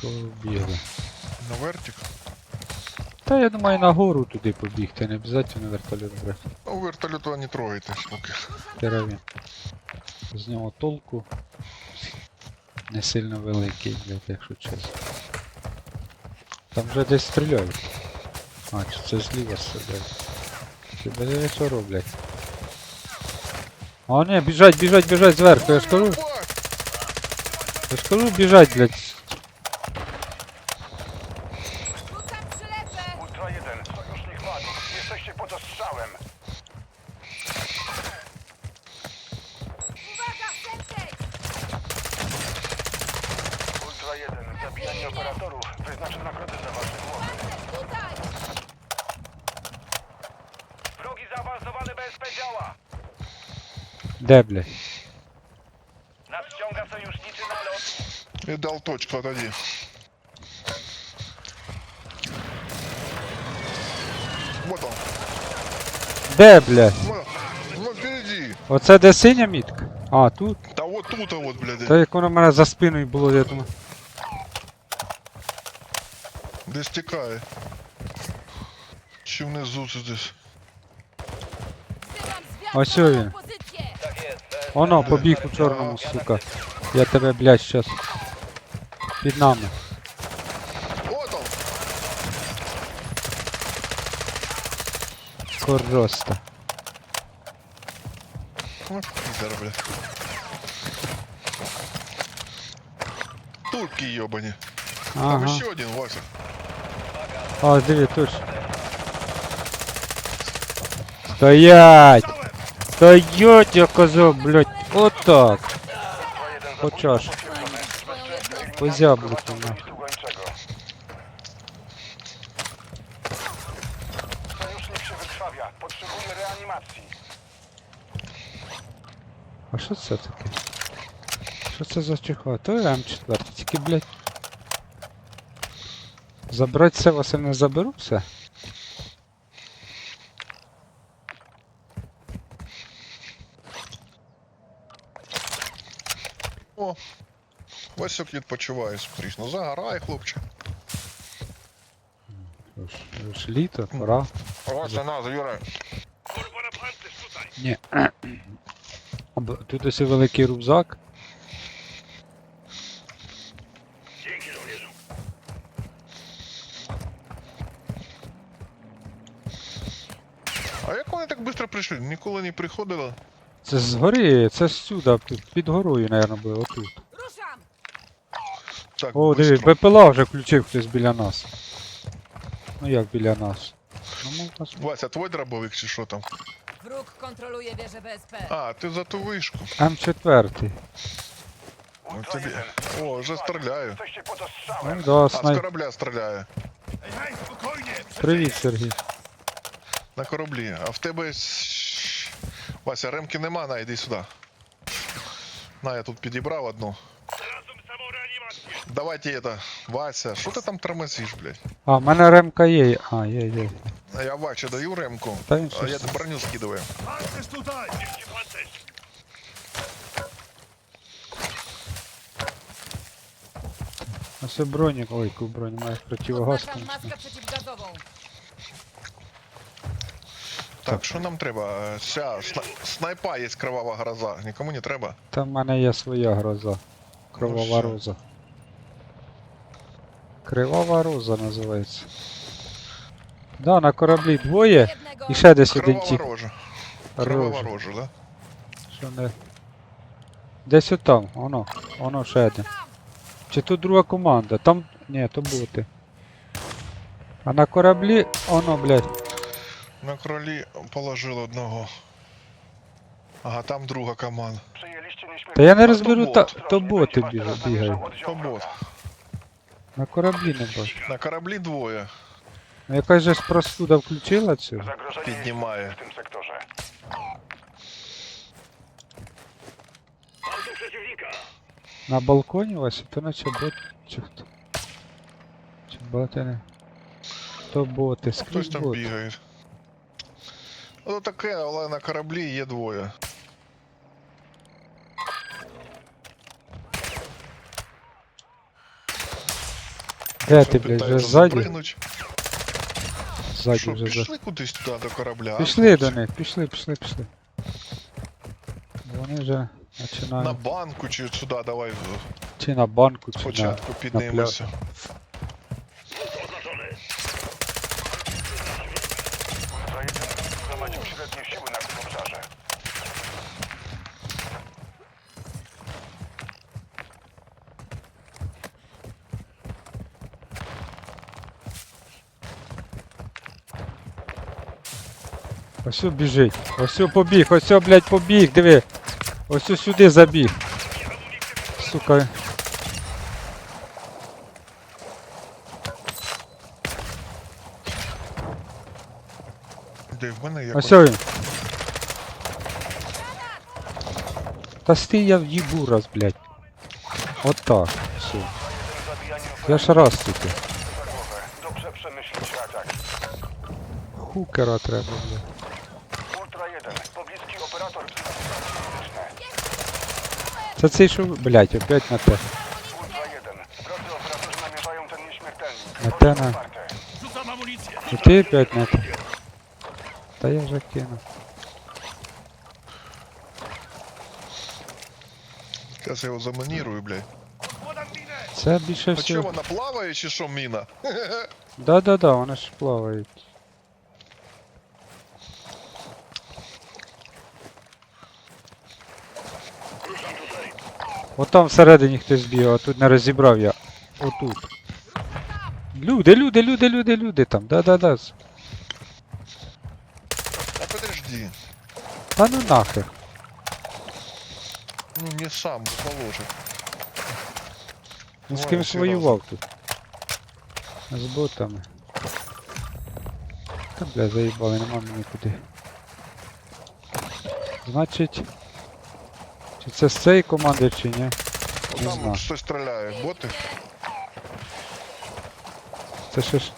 Побігли. На вертик. Та я думаю на гору туди побігти, не обов'язково вертольот брати. Ну, вертолету не трогайте поки. Керові. З нього толку не сильно великий, блядь, якщо чесно. Там вже десь стріляють. А, чи це зліва стріляють. Чи буде що роблять? А ні, біжать, біжать, біжать зверху, я ж кажу. Я ж кажу, біжать, блядь. magów. Jesteście pod ostrzałem. Uwaga, sensei! Ultra 1, zabijanie operatorów. Wyznaczę nagrodę za wasze głowy. Tutaj! Wrogi zaawansowany BSP działa. Де, блядь? Nadciąga sojuszniczy nalot. Я дал точку, отойди. Вот он. Де, блядь? Вот, вот впереди. Оце де синя мітка? А, тут? Да вот тут, а вот, блядь. Та як воно в мене за спиною було, я думаю. Десь тікає. Чи внизу це десь? Na siły. pozycję! Воно, побіг у чорному, сука. Я тебе, блядь, щас. Під нами. Короста. Вот пидор, блядь. Турки ебани. Там Ага. еще один, Вася. А, диви, точно. Стоять! Стоять, я казав, блядь. Отак. Хочеш. По зяблику, się wykrwawia. Potrzebuje reanimacji. А що це таке? Що це за чихо? То М4, тільки, блядь. Забрати це вас я не заберу все. О, Васюк відпочиває скоріш. Ну загорай, хлопче. Ж, ж літо, пора. Вася, на, забирай. Ні. Тут ось великий рюкзак. А як вони так швидко прийшли? Ніколи не приходили. Це згори, це сюди, під, під горою, мабуть, було отут. Так, О, диви. БПЛА вже включив хтось біля нас. Ну як біля нас? Ну. Вася, твой дробовик чи що там? Wróg kontroluje wieżę BSP. А, ти за ту вишку. М4. Ну, тобі... О, вже стріляю. Ну да, А, з снайп. корабля стріляє. Привіт, Сергій. На кораблі. А в тебе. с- Вася, ремки нема, на, йди сюди. На, я тут підібрав одну. Давайте это, Вася, що ти там тормозиш, блядь? А, в мене ремка є. А, є, є. А я Ваче даю ремку, Та він а я щось. броню скидываю. Ось і бронік. Ой, яку броню має противогаз. Конечно. maskę przeciwgazową. Так, що нам треба? Ся, сна... снайпа є кровава гроза. Нікому не треба. Та в мене є своя гроза. Кровава що? роза. Кривава роза називається. Да, на кораблі двоє. І ще десь один Кровава тіп. рожа. Кровава Рожа. да? Що не. Десь отам, воно. Воно ще один. Чи тут друга команда? Там. Ні, то боти. А на кораблі. Оно, блядь. На кролі положив одного. Ага, там друга команда. Та я не розберу, та, бот. то боти бігають. То бот. На кораблі не бачу. На кораблі двоє. Ну якась же ж простуда включила цю. Zagrożenie Піднімає. jest w tym sektorze. На балконі Вася, то наче бот. Чи хто? Чи боти не? То боти, Хтось скрізь там боти. бігає. Ну таке, але на кораблі є двоє. Де ти, блядь, вже ззаді? запригнуть? Ззаді Що, вже за. пішли кудись туди до корабля? а, Пішли до хлопці? них, пішли, пішли, пішли. Вони вже На починають. банку чи сюди давай Чи на банку, чи на. спочатку піднімемося. Ось біжить. Ось побіг, ось блядь, побіг, диви. Ось сюди забіг. Сука. Де в мене Ось якось. сю він. Та стій я в'їбу раз, блядь. Отак. Все. Zabijanie Я ж раз тільки. Хукера треба, блядь. Ultra 1. Pobliski operator fizyczny. Це цей що, блядь, опять на те. Ultra 1. Drodzy operatorzy namierzają ten nieśmiertelnik. Na Ogień ten, a- otwarty. І ти опять на те. Та я вже кину. Зараз я його заманірую, блядь. Це більше А всього. вона плаває чи що міна? Да-да-да, вони ж плавають. От там всередині хтось бігав, а тут не розібрав я. Отут. Люди, люди, люди, люди, люди там. Да-да-да. А подожди. Та ну нахер. Ну не сам положить. Він з Ой, всі воював тут. З ботами. Та бля, заїбали, нема мені куди. Значить. Це з цієї команди, чи ні? Не Там знаю. хтось стріляє, боти. Це ще ж.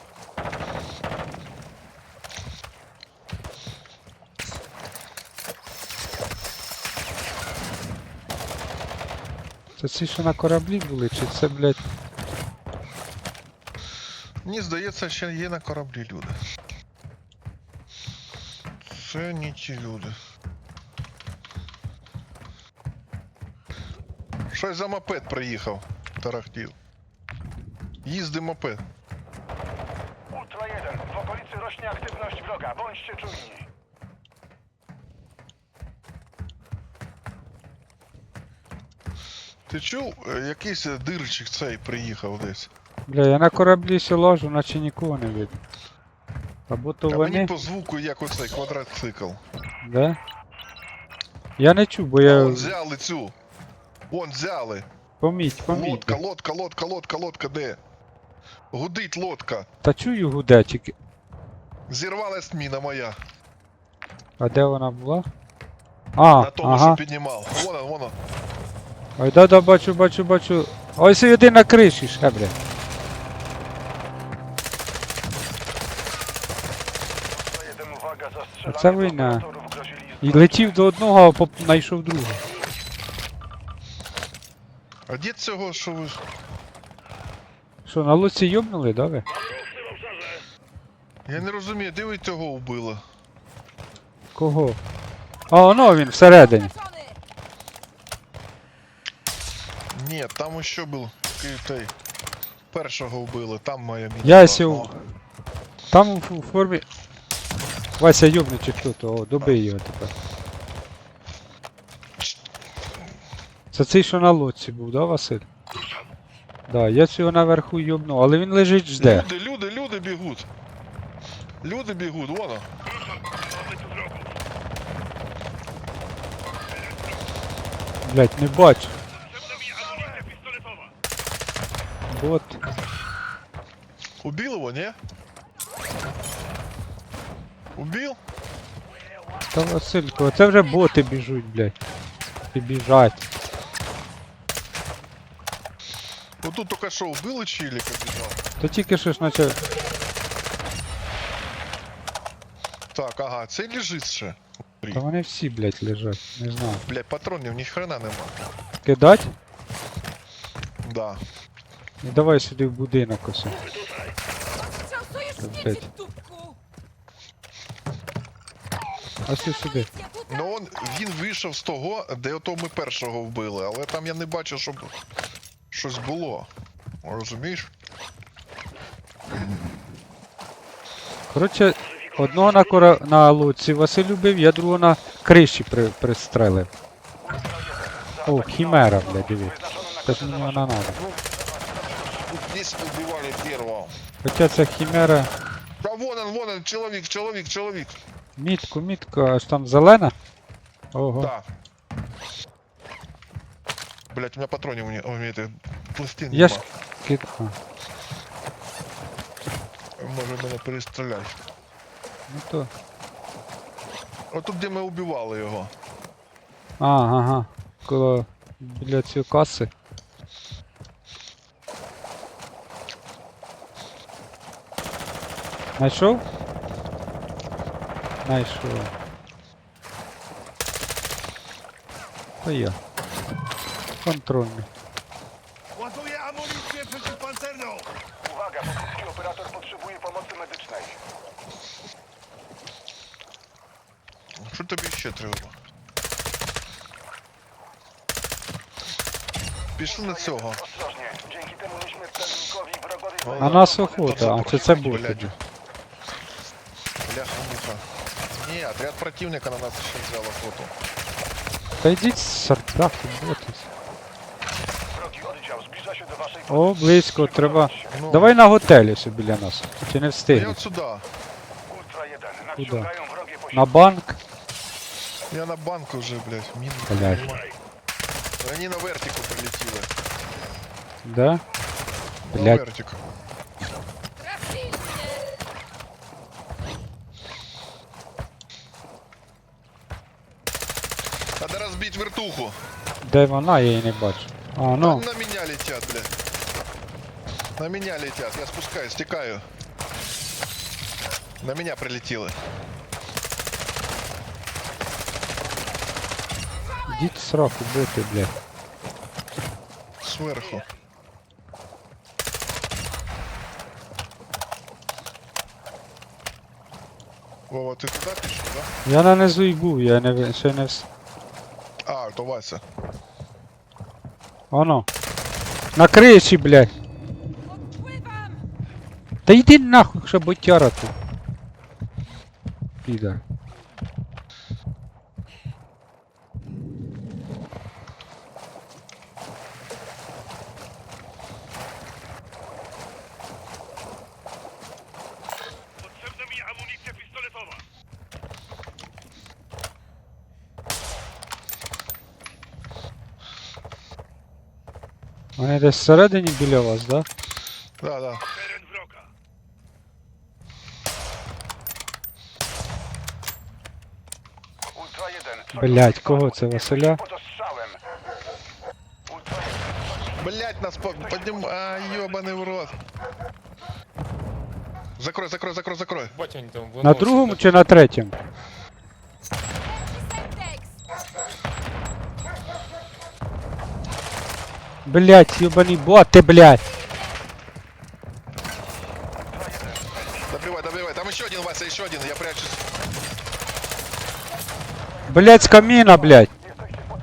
Це ці, що на кораблі були, чи це, блядь, Мені здається, ще є на кораблі люди. Це не ті люди. Щось за мопед приїхав, тарахтів. Їздить мопед. Ultra 1. W okolicy rośnie aktywność wroga. Bądźcie czujni. Ти чув, е, якийсь е, дирчик цей приїхав десь. Бля, я на кораблі ще ложу, наче нікого не видно. Або то А вони. мені по звуку як оцей квадроцикл. Да? Я не чув, бо я. взяли цю. Вон взяли. Поміть, поміть. Лодка, лодка, лодка, лодка, лодка, де? Гудить лодка. Та чую гудечики. Зірвалась міна моя. А де вона була? А, На тому, ага. що піднімав. Вон, вон, вон. Ой, да-да, бачу, бачу, бачу. Ось і один на криші ще, бля. Ultra 1. Uwaga. Zastrzelanie Це grozili І летів до одного, а знайшов другого. А де цього, що ви. Що, на лодці йобнули, да ви? Я не розумію, де ви цього вбили? Кого? А, воно він всередині. Ні, там ще був той. Першого вбили, там моя міна. Я сів. Там у, формі. Вася хто то, о, добий його тепер. Це цей, що на лодці був, да, Василь? Да, я цього наверху йобну, але він лежить жде. Люди, люди, люди бігуть. Люди бігуть, воно. Блять, не бачу. Бот. Убил его, не? Убил? Та Василько, це вже боти біжуть, блять. І біжать. Вот тут только что убил и чилик побежал. То тільки що ж наче. Так, ага, цей лежить ще. Та вони всі, блять, лежать. Не знаю. Блять, патронів ні хрена нема. Кидать? Да. І давай сюди в будинок ось. А сюди сюди. Ну он, він вийшов з того, де ото ми першого вбили, але там я не бачу, щоб щось було. Розумієш? Коротше, одного на, кора... на лодці Василь убив, я другого на криші при... пристрелив. О, хімера, бля, диви. Це ж мені вона надо. Здесь убивали первого. Хоча ця хімера. А вон он, вон он, чоловік, чоловік, чоловік. Мітку, мітку, аж там зелена? Ого. Да. Блять, у меня патронів не... Ой, это пластин Я ж нема. кид... А, Може мене перестріляти. ну то. Отут, де ми убивали його. А, ага. Коло біля цієї каси. Найшов? Найшов. То я. Контрольний. Ładuję amunicję przeciwpancerną! Uwaga, pobliski operator potrzebuje pomocy medycznej. Що тобі ще треба? Пішли на цього. Ostrożnie, dzięki temu nieśmiertelnikowi wrogowie А нас охота, а це був Блядь. тоді? Бляха муха. Ні, отряд противника на нас ще взяв охоту. Та йдіть з сардаки, ботись. О, близько, треба. Ну, Давай на готелі все біля нас. Чи не Я встигнеш? от сюди. Ultra 1. Nadciągają wrogie posiłki. На банк? Я на банку вже, блядь. Мін. Блядь. Вони на вертику прилетіли. Да? На Блядь. вертику. Надо розбити вертуху. Де вона, я її не бачу. А, ну. На меня летят, блядь. На меня летят. Я спускаюсь, стекаю. На меня прилетело. Йдіть в сраку бити, блядь. Сверху. Вова, ты туда пішов, да? Я на низу і був, я не, ви- ще не вс... А, то Вася. Оно. На криші, блядь. Odpływam! Та йди нахуй, що ботяра тут. Підар. Potrzebna mi amunicja pistoletowa. Вони десь всередині біля вас, да? Да, да. 1. Блядь, кого це, Василя? Pod ostrzałem. Ultra 1. Блять, нас по подним... А, ёбаный в рот. Закрой, закрой, закрой, закрой. Бать они там На выносят. другому чи на третьому? Блять, ёбаний боти, блять. Добивай, добивай. Там еще один, Вася, еще один. Я прячусь. Блять, з каміна, блять.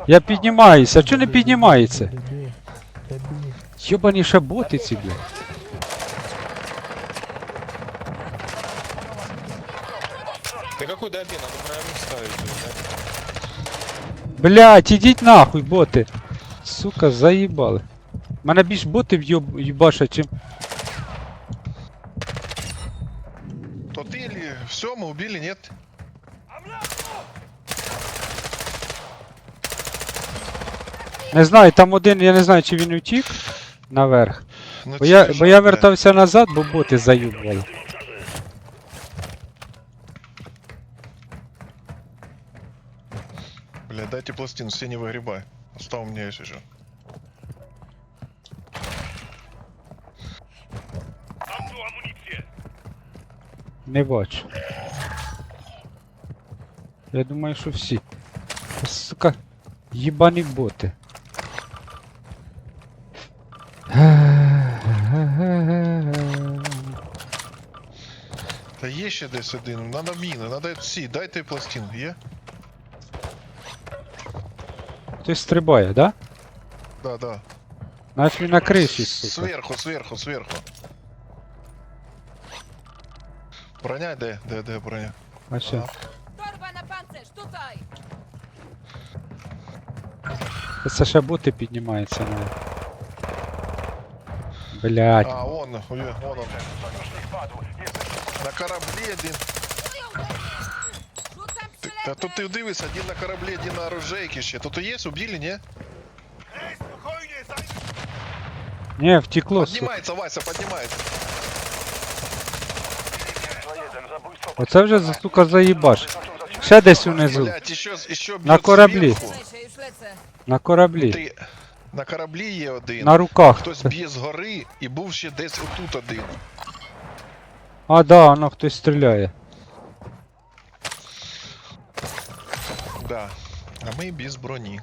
Я піднімаюся, а чого не піднімається? Йобані ще боти ці, блядь. Да какой добей, надо правильно ставить. да? Блять, ідіть нахуй, боти. Сука, заїбали. Мене більш боти в'єб- в'їбашать, чим. То ты или все, мы убили, нет? Не знаю, там один, я не знаю, чи він утік наверх. Ну, Бо я, бо я вертався назад, бо боти заюбували. Бля, дайте пластину, все не выгребай. Оставь у меня есть еще. Не бачу. Я думаю, що всі. Сука, їбані боти. Є ще десь один. Надо міни, надо всі. Дайте пластин. Є? Хтось стрибає, да? Да, да. Навіть він на криші, сука. Сверху, сверху, сверху. Броня де? Де, де броня? А що? Torba na pancerz, tutaj! Це ще боти піднімаються на. Блять. А, вон, вон он. На кораблі один. Та тут ти дивись, один на кораблі, один на оружейці ще. Тут є, убили, ні? Ні, втекло. Поднимается, Вася, поднимается. 2-1. Оце вже, сука, заїбаш. Ще десь унизу. Блять, еще, еще б'ють На кораблі. На кораблі. Ти... На кораблі є один. На руках. Хтось б'є згори і був ще десь отут один. А, да, воно хтось стріляє. Да. А ми без броні.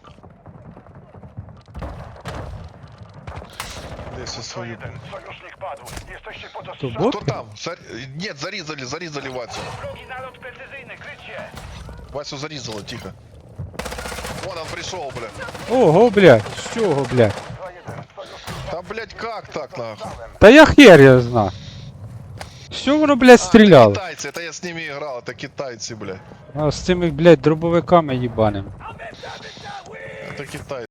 Десь у свою. 2-1. Sojusznik padł. Jesteście pod To ostrzałem. bot? Хто там? Зар... Нет, зарізали, зарізали Васю. Wrogi nalot precyzyjny. Kryć się. Васю зарізало, тихо. Вон он пришел, бля. Ого, блядь, з чого, блядь? 2-1. Sojusznik Та, блядь, как так, нахуй? Та я хер я знаю. Що воно, блядь, стріляло? Китайцы, это я с ними играл, это китайцы, бля. А з цими, блядь, дробовиками їбаним. Это китайцы.